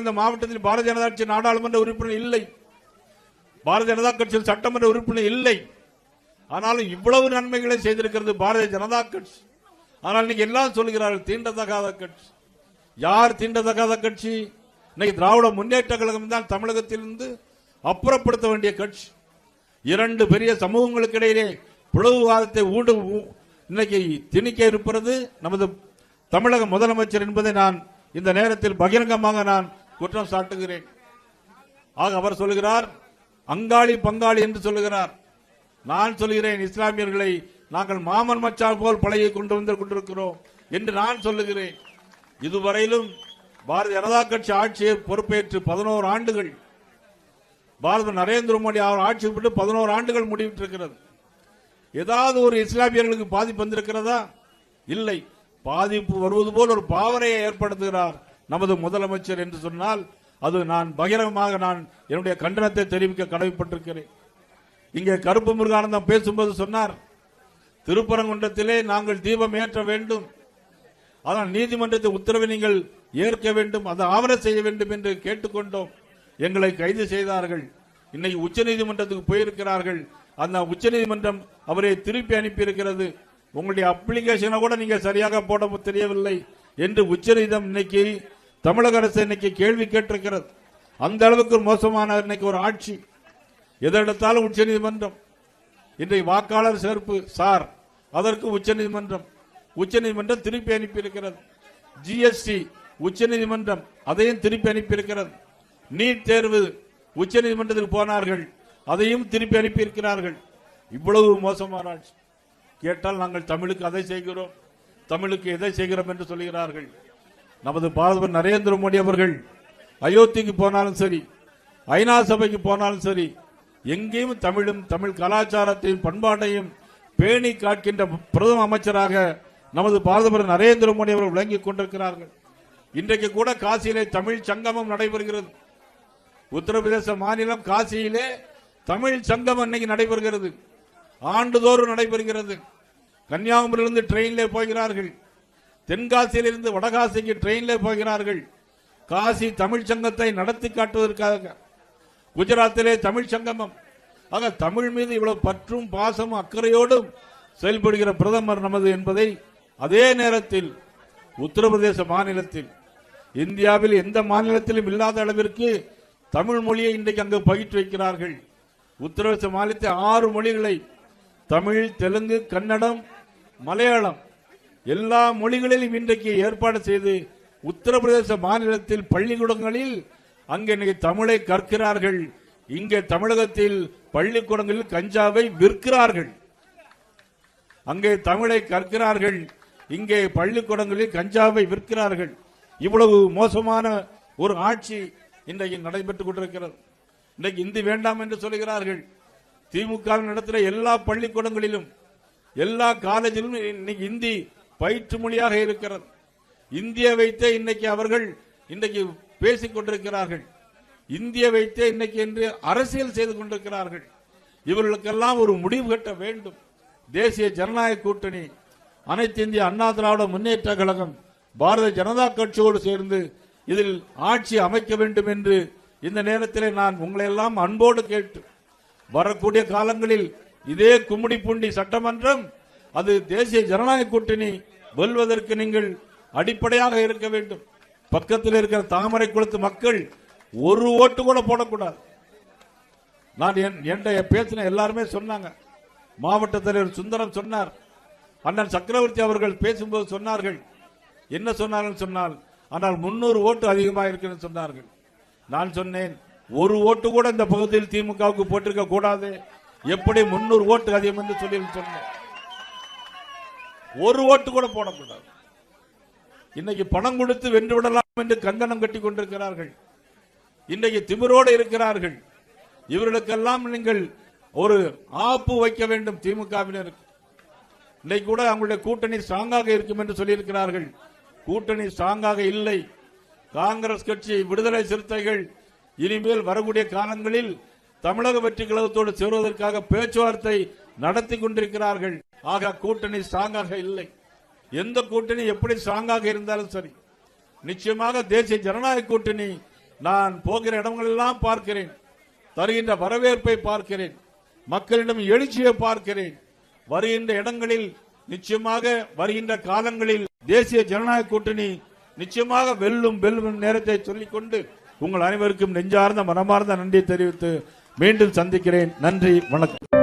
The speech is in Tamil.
இந்த மாவட்டத்தில் பாரதிய ஜனதா கட்சி நாடாளுமன்ற உறுப்பினர் இல்லை. பாரதிய ஜனதா கட்சியில் சட்டமன்ற உறுப்பினர் இல்லை. ஆனாலும் இவ்வளவு நன்மைகளை செய்திருக்கிறது பாரதிய ஜனதா கட்சி. ஆனால் இன்னைக்கு எல்லாம் சொல்கிறார்கள் தீண்டத்தகாத கட்சி. யார் தீண்டத்தகாத கட்சி? இன்னைக்கு திராவிட முன்னேற்ற கழகம் தான் தமிழகத்திலிருந்து அப்புறப்படுத்த வேண்டிய கட்சி. இரண்டு பெரிய சமூகங்களுக்கு இடையிலே பிளவுவாதத்தை ஊடு இன்னைக்கு திணிக்க இருப்பது நமது தமிழக முதலமைச்சர் என்பதை நான் இந்த நேரத்தில் பகிரங்கமாக நான் குற்றம் சாட்டுகிறேன். ஆக அவர் சொல்லுகிறார் அங்காளி பங்காளி என்று சொல்லுகிறார். நான் சொல்கிறேன் இஸ்லாமியர்களை நாங்கள் மாமன் மச்சான் போல் பழகி கொண்டு வந்து கொண்டிருக்கிறோம் என்று நான் சொல்லுகிறேன். இதுவரையிலும் பாரதிய ஜனதா கட்சி ஆட்சியை பொறுப்பேற்று பதினோரு ஆண்டுகள் பாரத நரேந்திர மோடி அவர் ஆட்சி விட்டு பதினோரு ஆண்டுகள் முடிவிட்டிருக்கிறது. ஏதாவது ஒரு இஸ்லாமியர்களுக்கு பாதிப்பு வந்திருக்கிறதா? இல்லை. பாதிப்பு வருவது போல் ஒரு பாவனையை ஏற்படுத்துகிறார். நமது முதலமைச்சர் என்று சொன்னால் அது நான் பகிரங்கமாக நான் என்னுடைய கண்டனத்தை தெரிவிக்க கடமைப்பட்டிருக்கிறேன். இங்கே கருப்பு முருகானந்தம் பேசும்போது சொன்னார் திருப்பரங்குன்றத்திலே நாங்கள் தீபம் ஏற்ற வேண்டும். ஆனால் நீதிமன்றத்தின் உத்தரவை நீங்கள் ஏற்க வேண்டும் அதை ஆவண செய்ய வேண்டும் என்று கேட்டுக்கொண்டோம். எங்களை கைது செய்தார்கள். இன்னைக்கு உச்சநீதிமன்றத்துக்கு போயிருக்கிறார்கள். அந்த உச்ச நீதிமன்றம் அவரை திருப்பி அனுப்பியிருக்கிறது. உங்களுடைய அப்ளிகேஷனை கூட நீங்க சரியாக போட தெரியவில்லை. என்று உச்சநீதிமன்றம் இன்னைக்கு தமிழக அரசு இன்னைக்கு கேள்வி கேட்டிருக்கிறது. அந்த அளவுக்கு மோசமான இன்னைக்கு ஒரு ஆட்சி. எதெடுத்தாலும் உச்சநீதிமன்றம் இன்றைக்கு வாக்காளர் சேர்ப்பு சார். அதற்கு உச்சநீதிமன்றம் உச்சநீதிமன்றம் திருப்பி அனுப்பியிருக்கிறது. ஜிஎஸ்டி உச்சநீதிமன்றம் அதையும் திருப்பி அனுப்பியிருக்கிறது. நீட் தேர்வு உச்சநீதிமன்றத்துக்கு போனார்கள். அதையும் திருப்பி அனுப்பியிருக்கிறார்கள். இவ்வளவு மோசமான ஆட்சி. கேட்டால் நாங்கள் தமிழுக்கு அதை செய்கிறோம். தமிழுக்கு எதை செய்கிறோம் என்று சொல்கிறார்கள் நமது பாரதவர் நரேந்திர மோடி அவர்கள் அயோத்திக்கு போனாலும் சரி ஐநா சபைக்கு போனாலும் சரி எங்கேயும் தமிழும் தமிழ் கலாச்சாரத்தையும் பண்பாட்டையும் பேணி காக்கின்ற பிரதம அமைச்சராக நமது பாரதவர் நரேந்திர மோடி அவர்கள் விளங்கிக் கொண்டிருக்கிறார்கள். இன்றைக்கு கூட காசியிலே தமிழ் சங்கமம் நடைபெறுகிறது. உத்தரப்பிரதேச மாநிலம் காசியிலே தமிழ் சங்கம் இன்னைக்கு நடைபெறுகிறது. ஆண்டுதோறும் நடைபெறுகிறது. கன்னியாகுமரியிலிருந்து ட்ரெயினிலே போகிறார்கள். தென்காசியிலிருந்து வடகாசிக்கு ட்ரெயினில் போகிறார்கள். காசி தமிழ் சங்கத்தை நடத்தி காட்டுவதற்காக. குஜராத்திலே தமிழ் சங்கமம். ஆக தமிழ் மீது இவ்வளவு பற்றும் பாசமும் அக்கறையோடும் செயல்படுகிற பிரதமர் நமது என்பதை அதே நேரத்தில் உத்தரப்பிரதேச மாநிலத்தில் இந்தியாவில் எந்த மாநிலத்திலும் இல்லாத அளவிற்கு தமிழ் மொழியை இன்றைக்கு அங்கு பயிற்று வைக்கிறார்கள் உத்தரப்பிரதேச மாநிலத்தில் ஆறு மொழிகளை தமிழ் தெலுங்கு கன்னடம் மலையாளம் எல்லா மொழிகளிலும் இன்றைக்கு ஏற்பாடு செய்து உத்தரப்பிரதேச மாநிலத்தில் பள்ளிக்கூடங்களில் அங்கே இன்னைக்கு தமிழை கற்கிறார்கள். இங்கே தமிழகத்தில் பள்ளிக்கூடங்களில் கஞ்சாவை விற்கிறார்கள். அங்கே தமிழை கற்கிறார்கள். இங்கே பள்ளிக்கூடங்களில் கஞ்சாவை விற்கிறார்கள். இவ்வளவு மோசமான ஒரு ஆட்சி இன்றைக்கு நடைபெற்றுக் கொண்டிருக்கிறது. இன்றைக்கு இந்தி வேண்டாம் என்று சொல்கிறார்கள். திமுக நடத்துகிற எல்லா பள்ளிக்கூடங்களிலும் எல்லா காலேஜிலும் இன்னைக்கு இந்தி பயிற்று மொழியாக இருக்கிறது. இந்திய வைத்தே இன்னைக்கு அவர்கள் இன்னைக்கு பேசிக் கொண்டிருக்கிறார்கள். இந்திய வைத்தே இன்னைக்கு என்று அரசியல் செய்து கொண்டிருக்கிறார்கள். இவர்களுக்கெல்லாம் ஒரு முடிவு கட்ட வேண்டும். தேசிய ஜனநாயக கூட்டணி அனைத்து இந்திய அண்ணா திராவிட முன்னேற்ற கழகம் பாரதிய ஜனதா கட்சியோடு சேர்ந்து இதில் ஆட்சி அமைக்க வேண்டும் என்று இந்த நேரத்தில் நான் உங்களை எல்லாம் அன்போடு கேட்டு வரக்கூடிய காலங்களில் இதே கும்மிடிப்பூண்டி சட்டமன்றம் அது தேசிய ஜனநாயக கூட்டணி வெல்வதற்கு நீங்கள் அடிப்படையாக இருக்க வேண்டும். பக்கத்தில் இருக்கிற தாமரை குளத்து மக்கள் ஒரு ஓட்டு கூட போடக்கூடாது. நான் என் என்கிட்ட பேசின எல்லாருமே சொன்னாங்க. மாவட்ட தலைவர் சுந்தரம் சொன்னார். அண்ணன் சக்கரவர்த்தி அவர்கள் பேசும்போது சொன்னார்கள். என்ன சொன்னார்கள் சொன்னால் ஆனால் முன்னூறு ஓட்டு அதிகமாக இருக்குன்னு சொன்னார்கள். நான் சொன்னேன் ஒரு ஓட்டு கூட இந்த பகுதியில் திமுகவுக்கு போட்டிருக்க கூடாது. எப்படி முன்னூறு ஓட்டு அதிகம் என்று சொல்லி சொன்னேன். ஒரு ஓட்டு கூட போடக்கூடாது இன்னைக்கு பணம் கொடுத்து வென்று விடலாம் என்று கங்கணம் கட்டி கொண்டிருக்கிறார்கள். இன்றைக்கு திமிரோடு இருக்கிறார்கள். இவர்களுக்கெல்லாம் நீங்கள் ஒரு ஆப்பு வைக்க வேண்டும் திமுகவினர் இன்னைக்கு கூட அவங்களுடைய கூட்டணி ஸ்ட்ராங்காக இருக்கும் என்று சொல்லியிருக்கிறார்கள். கூட்டணி ஸ்ட்ராங்காக இல்லை. காங்கிரஸ் கட்சி விடுதலை சிறுத்தைகள் இனிமேல் வரக்கூடிய காலங்களில் தமிழக வெற்றி கழகத்தோடு சேருவதற்காக பேச்சுவார்த்தை நடத்தி கொண்டிருக்கிறார்கள். ஆக கூட்டணி ஸ்ட்ராங்காக இல்லை. எந்த கூட்டணி எப்படி ஸ்ட்ராங்காக இருந்தாலும் சரி. நிச்சயமாக தேசிய ஜனநாயக கூட்டணி நான் போகிற இடங்களெல்லாம் பார்க்கிறேன். தருகின்ற வரவேற்பை பார்க்கிறேன். மக்களிடம் எழுச்சியை பார்க்கிறேன். வருகின்ற இடங்களில் நிச்சயமாக வருகின்ற காலங்களில் தேசிய ஜனநாயக கூட்டணி நிச்சயமாக வெல்லும் வெல்லும் நேரத்தை சொல்லிக்கொண்டு உங்கள் அனைவருக்கும் நெஞ்சார்ந்த மனமார்ந்த நன்றி தெரிவித்து மீண்டும் சந்திக்கிறேன். நன்றி வணக்கம்.